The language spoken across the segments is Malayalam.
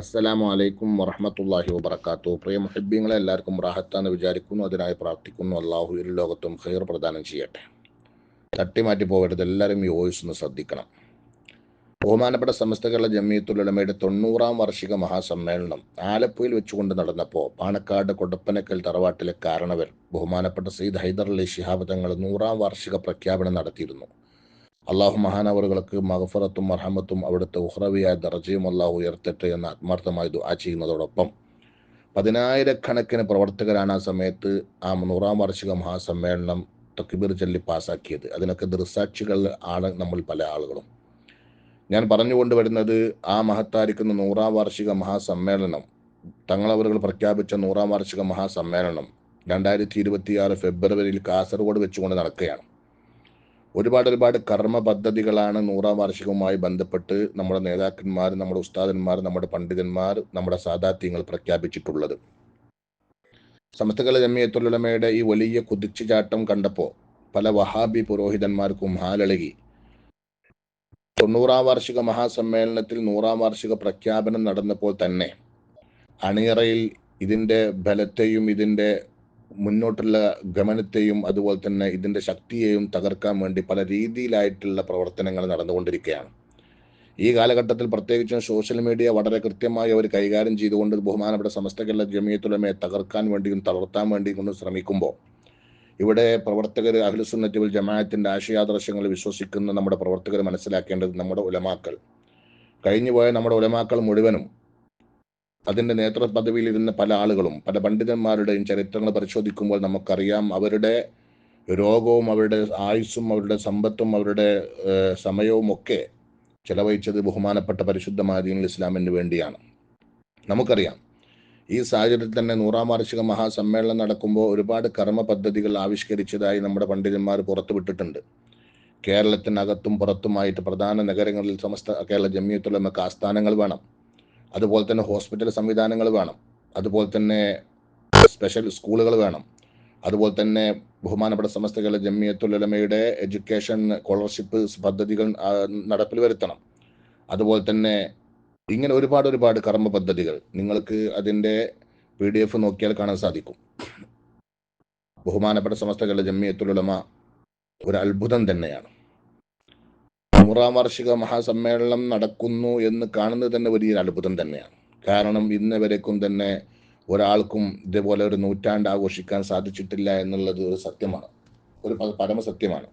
അസ്സലാമു അലൈക്കും വറഹമത്തല്ലാഹി വബർക്കാത്തു പ്രിയ മുഹബ്ബിങ്ങളെ എല്ലാവർക്കും റാഹത്താന്ന് വിചാരിക്കുന്നു അതിനായി പ്രാർത്ഥിക്കുന്നു. അള്ളാഹു ഇരു ലോകത്തും ഖൈർ പ്രദാനം ചെയ്യട്ടെ. തട്ടിമാറ്റി പോകരുത് എല്ലാവരും ഈ വോയിസ് ഒന്ന് ശ്രദ്ധിക്കണം. ബഹുമാനപ്പെട്ട സമസ്തകളുടെ ജമിയത്തുലമയുടെ തൊണ്ണൂറാം വാർഷിക മഹാസമ്മേളനം ആലപ്പുഴയിൽ വെച്ചുകൊണ്ട് നടന്നപ്പോൾ പാണക്കാട് കൊടപ്പനക്കൽ തറവാട്ടിലെ കാരണവർ ബഹുമാനപ്പെട്ട സയ്യിദ് ഹൈദർ അലി ശിഹാബ് തങ്ങൾ നൂറാം വാർഷിക പ്രഖ്യാപനം നടത്തിയിരുന്നു. അള്ളാഹു മഹാനവറുകൾക്ക് മഹഫറത്തും മർഹമത്തും അവിടുത്തെ ഉഹ്റവിയായ ദർജയും അള്ളാഹു ഉയർത്തട്ടെ എന്ന് ആത്മാർത്ഥമായി ദുആ ചെയ്യുന്നതോടൊപ്പം പതിനായിരക്കണക്കിന് പ്രവർത്തകരാണ് ആ സമയത്ത് ആ നൂറാം വാർഷിക മഹാസമ്മേളനം തക്ബീർ ചൊല്ലി പാസ്സാക്കിയത് അതിനൊക്കെ ദൃസാക്ഷികൾ ആണ് നമ്മൾ പല ആളുകളും. ഞാൻ പറഞ്ഞുകൊണ്ട് വരുന്നത് ആ മഹത്താരിക്കുന്ന നൂറാം വാർഷിക മഹാസമ്മേളനം തങ്ങളവറുകൾ പ്രഖ്യാപിച്ച നൂറാം വാർഷിക മഹാസമ്മേളനം രണ്ടായിരത്തി ഇരുപത്തിയാറ് ഫെബ്രുവരിയിൽ കാസർഗോഡ് വെച്ചുകൊണ്ട് നടക്കുകയാണ്. ഒരുപാട് ഒരുപാട് കർമ്മ പദ്ധതികളാണ് നൂറാം വാർഷികവുമായി ബന്ധപ്പെട്ട് നമ്മുടെ നേതാക്കന്മാർ നമ്മുടെ ഉസ്താദന്മാർ നമ്മുടെ പണ്ഡിതന്മാർ നമ്മുടെ സാധാത്യങ്ങൾ പ്രഖ്യാപിച്ചിട്ടുള്ളത്. സമസ്തകല ജമിയത്തുലമയുടെ ഈ വലിയ കുതിച്ചുചാട്ടം കണ്ടപ്പോൾ പല വഹാബി പുരോഹിതന്മാർക്കും ഹാലളകി. തൊണ്ണൂറാം വാർഷിക മഹാസമ്മേളനത്തിൽ നൂറാം വാർഷിക പ്രഖ്യാപനം നടന്നപ്പോൾ തന്നെ അണിയറയിൽ ഇതിന്റെ ബലത്തെയും ഇതിന്റെ മുന്നോട്ടുള്ള ഗമനത്തെയും അതുപോലെ തന്നെ ഇതിന്റെ ശക്തിയെയും തകർക്കാൻ വേണ്ടി പല രീതിയിലായിട്ടുള്ള പ്രവർത്തനങ്ങൾ നടന്നുകൊണ്ടിരിക്കുകയാണ്. ഈ കാലഘട്ടത്തിൽ പ്രത്യേകിച്ചും സോഷ്യൽ മീഡിയ വളരെ കൃത്യമായി അവർ കൈകാര്യം ചെയ്തുകൊണ്ട് ബഹുമാനപ്പെട്ട സമസ്തകളുടെ ജമിയത്തുലമയെ തകർക്കാൻ വേണ്ടിയും തളർത്താൻ വേണ്ടിയും കൊണ്ട് ശ്രമിക്കുമ്പോൾ ഇവിടെ പ്രവർത്തകർ അഖിലസുന്നത്തിൽ ജമാഅത്തിന്റെ ആശയാദർശങ്ങൾ വിശ്വസിക്കുന്ന നമ്മുടെ പ്രവർത്തകർ മനസ്സിലാക്കേണ്ടത് നമ്മുടെ ഉലമാക്കൾ. കഴിഞ്ഞുപോയ നമ്മുടെ ഉലമാക്കൾ മുഴുവനും അതിന്റെ നേതൃ പദവിയിൽ ഇരുന്ന പല ആളുകളും പല പണ്ഡിതന്മാരുടെയും ചരിത്രങ്ങൾ പരിശോധിക്കുമ്പോൾ നമുക്കറിയാം അവരുടെ രോഗവും അവരുടെ ആയുസ്സും അവരുടെ സമ്പത്തും അവരുടെ സമയവും ഒക്കെ ചെലവഴിച്ചത് ബഹുമാനപ്പെട്ട പരിശുദ്ധമായ ദീനുൽ ഇസ്ലാമിന് വേണ്ടിയാണ്. നമുക്കറിയാം ഈ സാഹചര്യത്തിൽ തന്നെ നൂറാം വാർഷിക മഹാസമ്മേളനം നടക്കുമ്പോൾ ഒരുപാട് കർമ്മ പദ്ധതികൾ ആവിഷ്കരിച്ചതായി നമ്മുടെ പണ്ഡിതന്മാർ പുറത്തുവിട്ടിട്ടുണ്ട്. കേരളത്തിനകത്തും പുറത്തുമായിട്ട് പ്രധാന നഗരങ്ങളിൽ സമസ്ത കേരള ജമിയത്തുലമക്ക് ആസ്ഥാനങ്ങൾ വേണം. അതുപോലെ തന്നെ ഹോസ്പിറ്റൽ സംവിധാനങ്ങൾ വേണം. അതുപോലെ തന്നെ സ്പെഷ്യൽ സ്കൂളുകൾ വേണം. അതുപോലെ തന്നെ ബഹുമാനപ്പെട്ട സമസ്തകളുടെ ജമ്മിയത്തുലമയുടെ എഡ്യൂക്കേഷൻ സ്കോളർഷിപ്പ് പദ്ധതികൾ നടപ്പിൽ വരുത്തണം. അതുപോലെ തന്നെ ഇങ്ങനെ ഒരുപാട് ഒരുപാട് കർമ്മ പദ്ധതികൾ നിങ്ങൾക്ക് അതിന്റെ പി ഡി എഫ് നോക്കിയാൽ കാണാൻ സാധിക്കും. ബഹുമാനപ്പെട്ട സമസ്തകളുടെ ജമ്മിയത്തുലമ ഒരു അത്ഭുതം തന്നെയാണ്. നൂറാം വാർഷിക മഹാസമ്മേളനം നടക്കുന്നു എന്ന് കാണുന്നത് തന്നെ വലിയൊരു അത്ഭുതം തന്നെയാണ്. കാരണം ഇന്ന് വരേക്കും തന്നെ ഒരാൾക്കും ഇതേപോലെ ഒരു നൂറ്റാണ്ട് ആഘോഷിക്കാൻ സാധിച്ചിട്ടില്ല എന്നുള്ളത് ഒരു സത്യമാണ്. ഒരു പരമസത്യമാണ്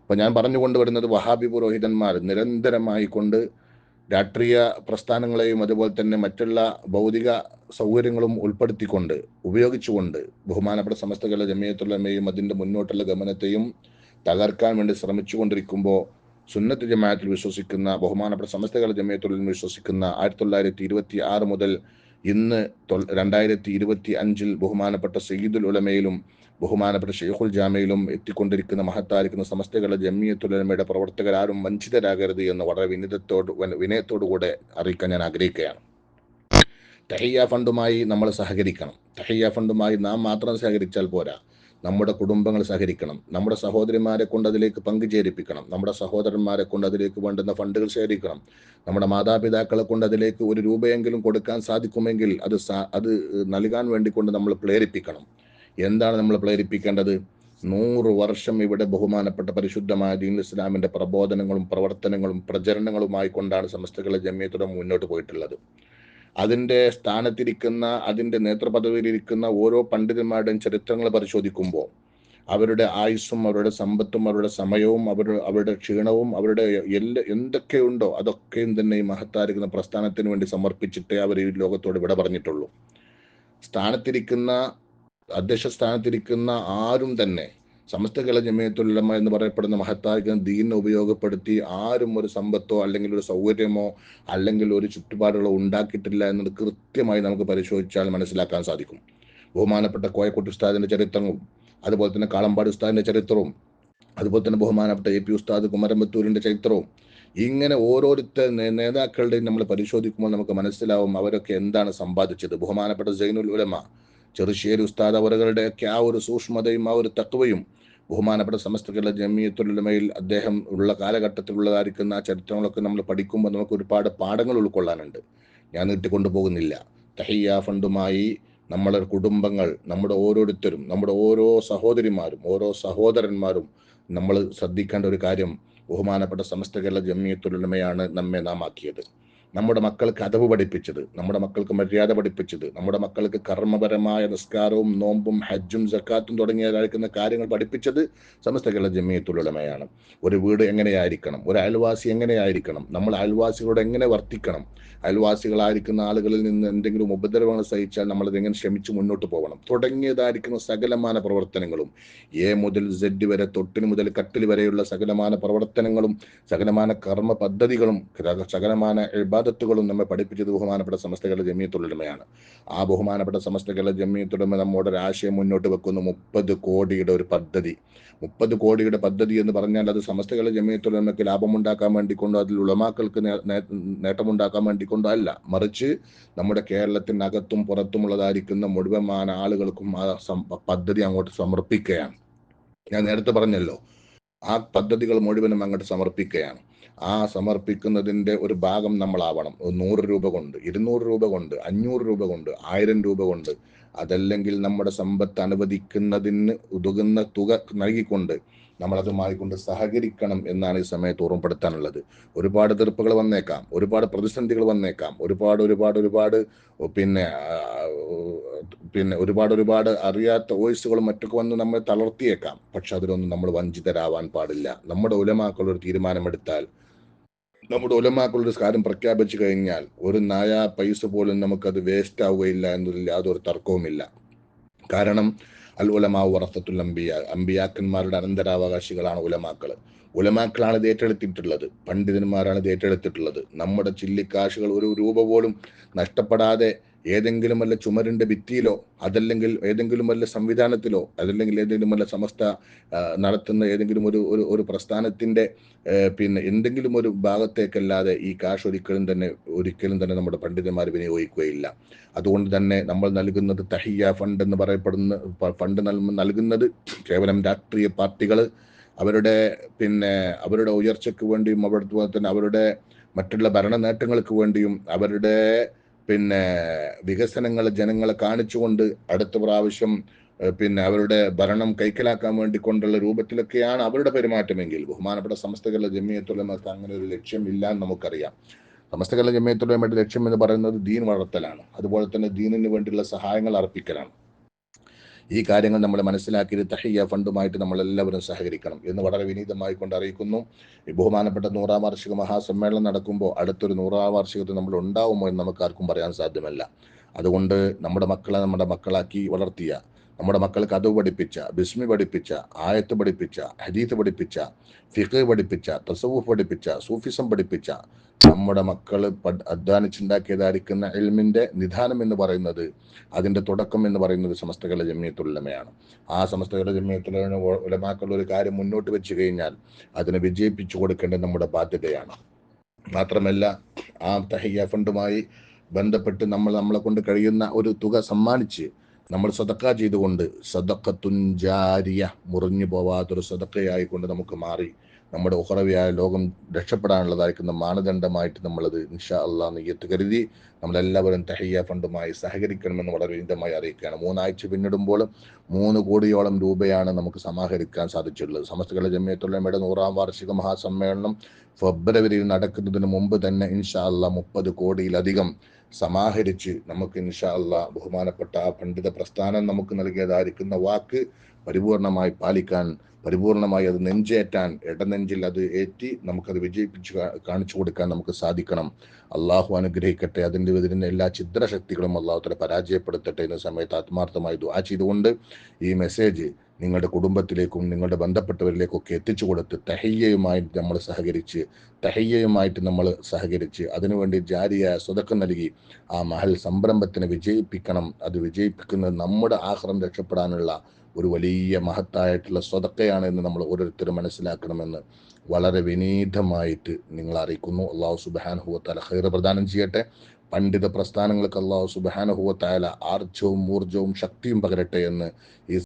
അപ്പൊ ഞാൻ പറഞ്ഞുകൊണ്ട് വരുന്നത് വഹാബി പുരോഹിതന്മാർ നിരന്തരമായി കൊണ്ട് രാഷ്ട്രീയ പ്രസ്ഥാനങ്ങളെയും അതുപോലെ തന്നെ മറ്റുള്ള ഭൗതിക സൗകര്യങ്ങളും ഉൾപ്പെടുത്തിക്കൊണ്ട് ഉപയോഗിച്ചുകൊണ്ട് ബഹുമാനപ്പെട്ട സമസ്തകളുടെ ജമിയത്തുള്ളമയും അതിന്റെ മുന്നോട്ടുള്ള ഗമനത്തെയും തകർക്കാൻ വേണ്ടി ശ്രമിച്ചുകൊണ്ടിരിക്കുമ്പോൾ സുന്നത്ത് ജമാഅത്തിൽ വിശ്വസിക്കുന്ന ബഹുമാനപ്പെട്ട സമസ്തകളുടെ ജമയത്തുള്ളിൽ വിശ്വസിക്കുന്ന ആയിരത്തി തൊള്ളായിരത്തി ഇരുപത്തി ആറ് മുതൽ ഇന്ന് രണ്ടായിരത്തി ഇരുപത്തി അഞ്ചിൽ ബഹുമാനപ്പെട്ട സയ്യിദുൽ ഉലമയിലും ബഹുമാനപ്പെട്ട ഷെയ്ഖുൽ ജാമയിലും എത്തിക്കൊണ്ടിരിക്കുന്ന മഹത്തായിരിക്കുന്ന സമസ്തകളുടെ ജമ്മിയത്തുലമയുടെ പ്രവർത്തകരാരും വഞ്ചിതരാകരുത് എന്ന് വളരെ വിനിതത്തോട് വിനയത്തോടുകൂടെ അറിയിക്കാൻ ഞാൻ ആഗ്രഹിക്കുകയാണ്. തഹയ്യ ഫണ്ടുമായി നമ്മൾ സഹകരിക്കണം. തഹയ്യ ഫണ്ടുമായി നാം മാത്രം സഹകരിച്ചാൽ പോരാ. നമ്മുടെ കുടുംബങ്ങൾ സഹകരിക്കണം. നമ്മുടെ സഹോദരിമാരെ കൊണ്ട് അതിലേക്ക് പങ്കുചേരിപ്പിക്കണം നമ്മുടെ സഹോദരന്മാരെ കൊണ്ട് അതിലേക്ക് വേണ്ടുന്ന ഫണ്ടുകൾ ശേഖരിക്കണം. നമ്മുടെ മാതാപിതാക്കളെ കൊണ്ട് അതിലേക്ക് ഒരു രൂപയെങ്കിലും കൊടുക്കാൻ സാധിക്കുമെങ്കിൽ അത് അത് നൽകാൻ വേണ്ടി കൊണ്ട് നമ്മൾ പ്രേരിപ്പിക്കണം. എന്താണ് നമ്മൾ പ്രേരിപ്പിക്കേണ്ടത്? നൂറ് വർഷം ഇവിടെ ബഹുമാനപ്പെട്ട പരിശുദ്ധമായ ദീൻ ഇസ്ലാമിന്റെ പ്രബോധനങ്ങളും പ്രവർത്തനങ്ങളും പ്രചരണങ്ങളുമായി കൊണ്ടാണ് സമസ്തകളെ ജമ്യത്തോടെ മുന്നോട്ട് പോയിട്ടുള്ളത്. അതിന്റെ സ്ഥാനത്തിരിക്കുന്ന അതിന്റെ നേതൃപദവിയിലിരിക്കുന്ന ഓരോ പണ്ഡിതന്മാരുടെയും ചരിത്രങ്ങൾ പരിശോധിക്കുമ്പോൾ അവരുടെ ആയുസ്സും അവരുടെ സമ്പത്തും അവരുടെ സമയവും അവരുടെ അവരുടെ ക്ഷീണവും അവരുടെ എല്ലാ എന്തൊക്കെയുണ്ടോ അതൊക്കെയും തന്നെ ഈ മഹത്തായിരിക്കുന്ന പ്രസ്ഥാനത്തിന് വേണ്ടി സമർപ്പിച്ചിട്ടേ അവർ ഈ ലോകത്തോട് വിട പറഞ്ഞിട്ടുള്ളൂ. സ്ഥാനത്തിരിക്കുന്ന അധ്യക്ഷ സ്ഥാനത്തിരിക്കുന്ന ആരും തന്നെ സമസ്തകല ജമയത്തുല്ലമ എന്ന് പറയപ്പെടുന്ന മഹത്തായ ദീനെ ഉപയോഗപ്പെടുത്തി ആരും ഒരു സമ്പത്തോ അല്ലെങ്കിൽ ഒരു സൗകര്യമോ അല്ലെങ്കിൽ ഒരു ചുറ്റുപാടുകളോ ഉണ്ടാക്കിയിട്ടില്ല എന്നത് കൃത്യമായി നമുക്ക് പരിശോധിച്ചാൽ മനസ്സിലാക്കാൻ സാധിക്കും. ബഹുമാനപ്പെട്ട കോയക്കുട്ടി ഉസ്താദിന്റെ ചരിത്രവും അതുപോലെ തന്നെ കാളമ്പാടി ഉസ്താദിന്റെ ചരിത്രവും അതുപോലെ തന്നെ ബഹുമാനപ്പെട്ട എ പി ഉസ്താദ് കുമരമ്പത്തൂരിന്റെ ചരിത്രവും. ഇങ്ങനെ ഓരോരുത്തർ നേതാക്കളുടെയും നമ്മൾ പരിശോധിക്കുമ്പോൾ നമുക്ക് മനസ്സിലാവും അവരൊക്കെ എന്താണ് സമ്പാദിച്ചത്. ബഹുമാനപ്പെട്ട ജൈനുൽ ഉലമ ചെറുശ്ശേരി ഉസ്താദ് അവരുടെയൊക്കെ ആ ഒരു സൂക്ഷ്മതയും ആ ഒരു തത്വയും ബഹുമാനപ്പെട്ട സമസ്തകളുടെ ജമിയത്തുലമയിൽ അദ്ദേഹം ഉള്ള കാലഘട്ടത്തിലുള്ളതായിരിക്കുന്ന ആ ചരിത്രങ്ങളൊക്കെ നമ്മൾ പഠിക്കുമ്പോൾ നമുക്ക് ഒരുപാട് പാഠങ്ങൾ ഉൾക്കൊള്ളാനുണ്ട്. ഞാൻ നീട്ടിക്കൊണ്ടു പോകുന്നില്ല. തഹിയ ഫണ്ടുമായി നമ്മുടെ കുടുംബങ്ങൾ നമ്മുടെ ഓരോരുത്തരും നമ്മുടെ ഓരോ സഹോദരിമാരും ഓരോ സഹോദരന്മാരും നമ്മൾ ശ്രദ്ധിക്കേണ്ട ഒരു കാര്യം ബഹുമാനപ്പെട്ട സമസ്ത കേരള ജമിയത്തുലമയാണ് നമ്മെ നാം ആക്കിയത് നമ്മുടെ മക്കൾക്ക് അതവ് പഠിപ്പിച്ചത് നമ്മുടെ മക്കൾക്ക് മര്യാദ പഠിപ്പിച്ചത് നമ്മുടെ മക്കൾക്ക് കർമ്മപരമായ നിസ്കാരവും നോമ്പും ഹജ്ജും ജക്കാത്തും തുടങ്ങിയ അയക്കുന്ന കാര്യങ്ങൾ പഠിപ്പിച്ചത് സമസ്ത കേരള ജമിയത്തുലമയാണ് ഒരു വീട് എങ്ങനെയായിരിക്കണം? ഒരു അയൽവാസി എങ്ങനെയായിരിക്കണം? നമ്മൾ അയൽവാസികളോട് എങ്ങനെ വർത്തിക്കണം? അയൽവാസികളായിരിക്കുന്ന ആളുകളിൽ നിന്ന് എന്തെങ്കിലും ഉപദ്രവങ്ങൾ സഹിച്ചാൽ നമ്മളത് എങ്ങനെ ക്ഷമിച്ച് മുന്നോട്ട് പോകണം? തുടങ്ങിയതായിരിക്കുന്ന സകലമാന പ്രവർത്തനങ്ങളും എ മുതൽ സെഡ് വരെ തൊട്ടിന് മുതൽ കട്ടിൽ വരെയുള്ള സകലമാന പ്രവർത്തനങ്ങളും സകലമാന കർമ്മ പദ്ധതികളും സകലമാന ഇബാദത്തുകളും നമ്മെ പഠിപ്പിച്ചത് ബഹുമാനപ്പെട്ട സമസ്തകളുടെ ജമ്മിയത്തുള്ളിടമയാണ് ആ ബഹുമാനപ്പെട്ട സമസ്തകളുടെ ജമ്മിയത്തുടമ നമ്മുടെ ഒരു ആശയം മുന്നോട്ട് വെക്കുന്നു. മുപ്പത് കോടിയുടെ ഒരു പദ്ധതി. മുപ്പത് കോടിയുടെ പദ്ധതി എന്ന് പറഞ്ഞാൽ അത് സമസ്തകളുടെ ജമിയത്തുള്ളമയ്ക്ക് ലാഭമുണ്ടാക്കാൻ വേണ്ടിക്കൊണ്ടോ അതിൽ ഉളമാക്കൾക്ക് നേട്ടമുണ്ടാക്കാൻ വേണ്ടിക്കൊണ്ടോ അല്ല. മറിച്ച് നമ്മുടെ കേരളത്തിനകത്തും പുറത്തുമുള്ളതായിരിക്കുന്ന മുഴുവൻ ആളുകൾക്കും ആ പദ്ധതി അങ്ങോട്ട് സമർപ്പിക്കുകയാണ്. ഞാൻ നേരത്തെ പറഞ്ഞല്ലോ ആ പദ്ധതികൾ മുഴുവനും അങ്ങോട്ട് സമർപ്പിക്കുകയാണ്. ആ സമർപ്പിക്കുന്നതിന്റെ ഒരു ഭാഗം നമ്മളാവണം. നൂറ് രൂപ കൊണ്ട് ഇരുന്നൂറ് രൂപ കൊണ്ട് അഞ്ഞൂറ് രൂപ കൊണ്ട് ആയിരം രൂപ കൊണ്ട്. അതല്ലെങ്കിൽ നമ്മുടെ സമ്പത്ത് അനുവദിക്കുന്നതിന് ഉതകുന്ന തുക നൽകിക്കൊണ്ട് നമ്മൾ അതുമായി കൊണ്ട് സഹകരിക്കണം എന്നാണ് ഈ സമയത്ത് ഓർമ്മപ്പെടുത്താനുള്ളത്. ഒരുപാട് തീർപ്പുകൾ വന്നേക്കാം ഒരുപാട് പ്രതിസന്ധികൾ വന്നേക്കാം ഒരുപാട് ഒരുപാട് ഒരുപാട് പിന്നെ പിന്നെ ഒരുപാട് ഒരുപാട് അറിയാത്ത വോയിസുകളും മറ്റൊക്കെ വന്ന് നമ്മൾ തളർത്തിയേക്കാം. പക്ഷെ അതിലൊന്നും നമ്മൾ വഞ്ചിതരാവാൻ പാടില്ല. നമ്മുടെ ഉലമാക്കൾ ഒരു തീരുമാനമെടുത്താൽ നമ്മുടെ ഉലമാക്കളുടെ കാര്യം പ്രഖ്യാപിച്ചു കഴിഞ്ഞാൽ ഒരു നായ പൈസ പോലും നമുക്കത് വേസ്റ്റ് ആവുകയില്ല എന്നതിൽ യാതൊരു തർക്കവുമില്ല. കാരണം അൽ ഉലമാവ് വറസത്തുൽ അമ്പിയ അമ്പിയാക്കന്മാരുടെ അനന്തരാവകാശികളാണ് ഉലമാക്കൾ ഉലമാക്കളാണ് ഇത് ഏറ്റെടുത്തിട്ടുള്ളത്. പണ്ഡിതന്മാരാണ് ഇത് ഏറ്റെടുത്തിട്ടുള്ളത്. നമ്മുടെ ചില്ലിക്കാശുകൾ ഒരു രൂപ പോലും നഷ്ടപ്പെടാതെ ഏതെങ്കിലും വല്ല ചുമരിന്റെ ഭിത്തിയിലോ അതല്ലെങ്കിൽ ഏതെങ്കിലും വല്ല സംവിധാനത്തിലോ അതല്ലെങ്കിൽ ഏതെങ്കിലും വല്ല സമസ്ത നടത്തുന്ന ഏതെങ്കിലും ഒരു ഒരു ഒരു പ്രസ്ഥാനത്തിന്റെ പിന്നെ എന്തെങ്കിലും ഒരു ഭാഗത്തേക്കല്ലാതെ ഈ കാശ് ഒരിക്കലും തന്നെ ഒരിക്കലും തന്നെ നമ്മുടെ പണ്ഡിതന്മാർ വിനിയോഗിക്കുകയില്ല. അതുകൊണ്ട് തന്നെ നമ്മൾ നൽകുന്നത് തഹിയ ഫണ്ട് എന്ന് പറയപ്പെടുന്ന ഫണ്ട് നൽകുന്നത് കേവലം രാഷ്ട്രീയ പാർട്ടികൾ അവരുടെ പിന്നെ അവരുടെ ഉയർച്ചയ്ക്ക് വേണ്ടിയും അവിടെ തന്നെ അവരുടെ മറ്റുള്ള ഭരണ നേട്ടങ്ങൾക്ക് വേണ്ടിയും അവരുടെ പിന്നെ വികസനങ്ങൾ ജനങ്ങളെ കാണിച്ചുകൊണ്ട് അടുത്ത പ്രാവശ്യം പിന്നെ അവരുടെ ഭരണം കൈക്കലാക്കാൻ വേണ്ടി കൊണ്ടുള്ള രൂപത്തിലൊക്കെയാണ് അവരുടെ പെരുമാറ്റമെങ്കിൽ. ബഹുമാനപ്പെട്ട സമസ്തകളുടെ ജമിയത്തുലമക്ക് അങ്ങനെ ഒരു ലക്ഷ്യം ഇല്ല എന്ന് നമുക്കറിയാം സമസ്തകളുടെ ജമിയത്തുലമയുടെ ലക്ഷ്യം എന്ന് പറയുന്നത് ദീൻ വളർത്തലാണ്. അതുപോലെ തന്നെ ദീനിന് വേണ്ടിയുള്ള സഹായങ്ങൾ അർപ്പിക്കലാണ്. ഈ കാര്യങ്ങൾ നമ്മൾ മനസ്സിലാക്കിയത് തഹിയ ഫണ്ടുമായിട്ട് നമ്മൾ എല്ലാവരും സഹകരിക്കണം എന്ന് വളരെ വിനീതമായി കൊണ്ട് അറിയിക്കുന്നു. ബഹുമാനപ്പെട്ട നൂറാം വാർഷിക മഹാസമ്മേളനം നടക്കുമ്പോൾ അടുത്തൊരു നൂറാം വാർഷികത്തിൽ നമ്മൾ ഉണ്ടാവുമോ എന്ന് നമുക്ക് ആർക്കും പറയാൻ സാധ്യമല്ല. അതുകൊണ്ട് നമ്മുടെ മക്കളെ നമ്മുടെ മക്കളാക്കി വളർത്തിയ നമ്മുടെ മക്കൾ അത് പഠിപ്പിച്ച ബിസ്മി പഠിപ്പിച്ച ആയത്ത് പഠിപ്പിച്ച ഹദീത്ത് പഠിപ്പിച്ച ഫിഖ് പഠിപ്പിച്ച തസവൂഫ് പഠിപ്പിച്ച സൂഫിസം പഠിപ്പിച്ച നമ്മുടെ മക്കൾ അധ്വാനിച്ചുണ്ടാക്കിയതായിരിക്കുന്ന എൽമിന്റെ നിധാനം എന്ന് പറയുന്നത് അതിന്റെ തുടക്കം എന്ന് പറയുന്നത് സമസ്തകളെ ജമ്മിയത്തുള്ളമയാണ് ആ സമസ്തകളെ ജമ്മിയത്തുള്ള ഉലമാക്കൾ ഒരു കാര്യം മുന്നോട്ട് വെച്ച് കഴിഞ്ഞാൽ അതിനെ വിജയിപ്പിച്ചു കൊടുക്കേണ്ടത് നമ്മുടെ ബാധ്യതയാണ്. മാത്രമല്ല ആ തഹയ്യ ഫണ്ടുമായി ബന്ധപ്പെട്ട് നമ്മൾ നമ്മളെ കൊണ്ട് കഴിയുന്ന ഒരു തുക സമ്മാനിച്ച് നമ്മൾ സദക്ക ചെയ്തുകൊണ്ട് സദക്കത്തുഞ്ചാരിയ മുറിഞ്ഞു പോവാത്തൊരു സദക്കയായിക്കൊണ്ട് നമുക്ക് മാറി. നമ്മുടെ ഉഹറവിയായ ലോകം രക്ഷപ്പെടാനുള്ളതായിരിക്കുന്ന മാനദണ്ഡമായിട്ട് നമ്മളത് ഇൻഷാ അള്ളാഹ് നെയ്യത്ത് കരുതി നമ്മളെല്ലാവരും തഹയ്യ ഫണ്ടുമായി സഹകരിക്കണമെന്ന് വളരെ വിനീതമായി അറിയിക്കുകയാണ്. മൂന്നാഴ്ച പിന്നിടുമ്പോൾ മൂന്ന് കോടിയോളം രൂപയാണ് നമുക്ക് സമാഹരിക്കാൻ സാധിച്ചിട്ടുള്ളത്. സമസ്തകളുടെ ജമ്യത്തുള്ളമയുടെ നൂറാം വാർഷിക മഹാസമ്മേളനം ഫെബ്രുവരിയിൽ നടക്കുന്നതിന് മുമ്പ് തന്നെ ഇൻഷാ അള്ളാഹ് മുപ്പത് കോടിയിലധികം സമാഹരിച്ച് നമുക്ക് ഇൻഷാ അള്ളാഹ് ബഹുമാനപ്പെട്ട ആ പണ്ഡിത പ്രസ്ഥാനം നമുക്ക് നൽകിയതായിരിക്കുന്ന വാക്ക് പരിപൂർണമായി പാലിക്കാൻ പരിപൂർണമായി അത് നെഞ്ചേറ്റാൻ ഇടനെഞ്ചിൽ അത് ഏറ്റി നമുക്കത് വിജയിപ്പിച്ച് കാണിച്ചു കൊടുക്കാൻ നമുക്ക് സാധിക്കണം. അള്ളാഹു അനുഗ്രഹിക്കട്ടെ. അതിന്റെ ഇതിന് എല്ലാ ചിത്രശക്തികളും അള്ളാഹുത്തല പരാജയപ്പെടുത്തട്ടെ എന്ന സമയത്ത് ആത്മാർത്ഥമായി ദുആ ചെയ്തുകൊണ്ട് ഈ മെസ്സേജ് നിങ്ങളുടെ കുടുംബത്തിലേക്കും നിങ്ങളുടെ ബന്ധപ്പെട്ടവരിലേക്കൊക്കെ എത്തിച്ചു കൊടുത്ത് തഹയ്യയുമായിട്ട് നമ്മൾ സഹകരിച്ച് തഹയ്യയുമായിട്ട് നമ്മൾ സഹകരിച്ച് അതിനുവേണ്ടി ജാരിയായ സ്വതക്കം നൽകി ആ മഹൽ സംരംഭത്തിനെ വിജയിപ്പിക്കണം. അത് വിജയിപ്പിക്കുന്നത് നമ്മുടെ ആഹ്റം രക്ഷപ്പെടാനുള്ള ഒരു വലിയ മഹത്തായിട്ടുള്ള സ്വതക്കയാണ് എന്ന് നമ്മൾ ഓരോരുത്തരും മനസ്സിലാക്കണമെന്ന് വളരെ വിനീതമായിട്ട് നിങ്ങൾ അറിയിക്കുന്നു. അള്ളാഹു സുബാനുഹുവത്താല ഹൈർ പ്രദാനം ചെയ്യട്ടെ. പണ്ഡിത പ്രസ്ഥാനങ്ങൾക്ക് അള്ളാഹു സുബാനുഹുവത്തായ ആർജവും ഊർജവും ശക്തിയും പകരട്ടെ എന്ന് ഈ